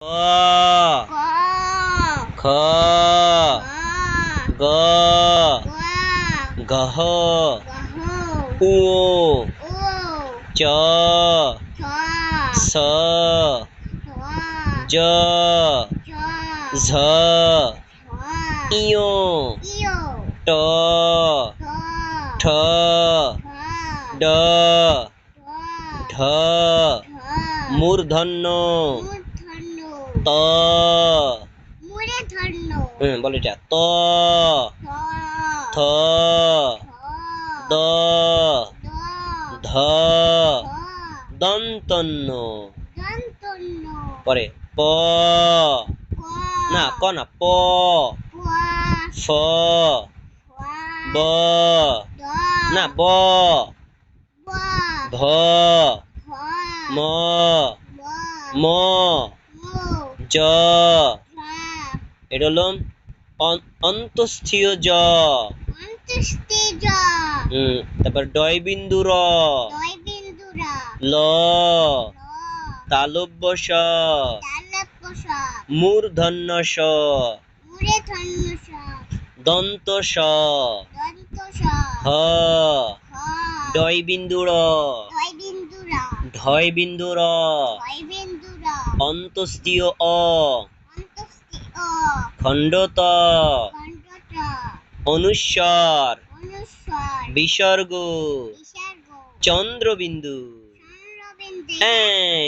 거, 거, 거, 거허, 우오, 저, 서, 저, 서, 이요, 더, 더, 더, 더, મૂર્ધન્ય ত। মুরে ধন্য। হুম বল এটা। ত। থ দ। ধ। দন্তন্য। পরে প। না ক না প। ফ। ব। না ব। ভ। ম। মু। জ। এটা হলো অন- অন্তস্থীয় জ। হুম তারপর ডয় বিন্দু র। ল। তালব্য স মূর্ধন্য স দন্ত স হ। হ। ডয় বিন্দু র ঢয় বিন্দু র অন্তস্থীয় অ। খণ্ডত। অনুস্বর। বিসর্গ। চন্দ্রবিন্দু। হ্যাঁ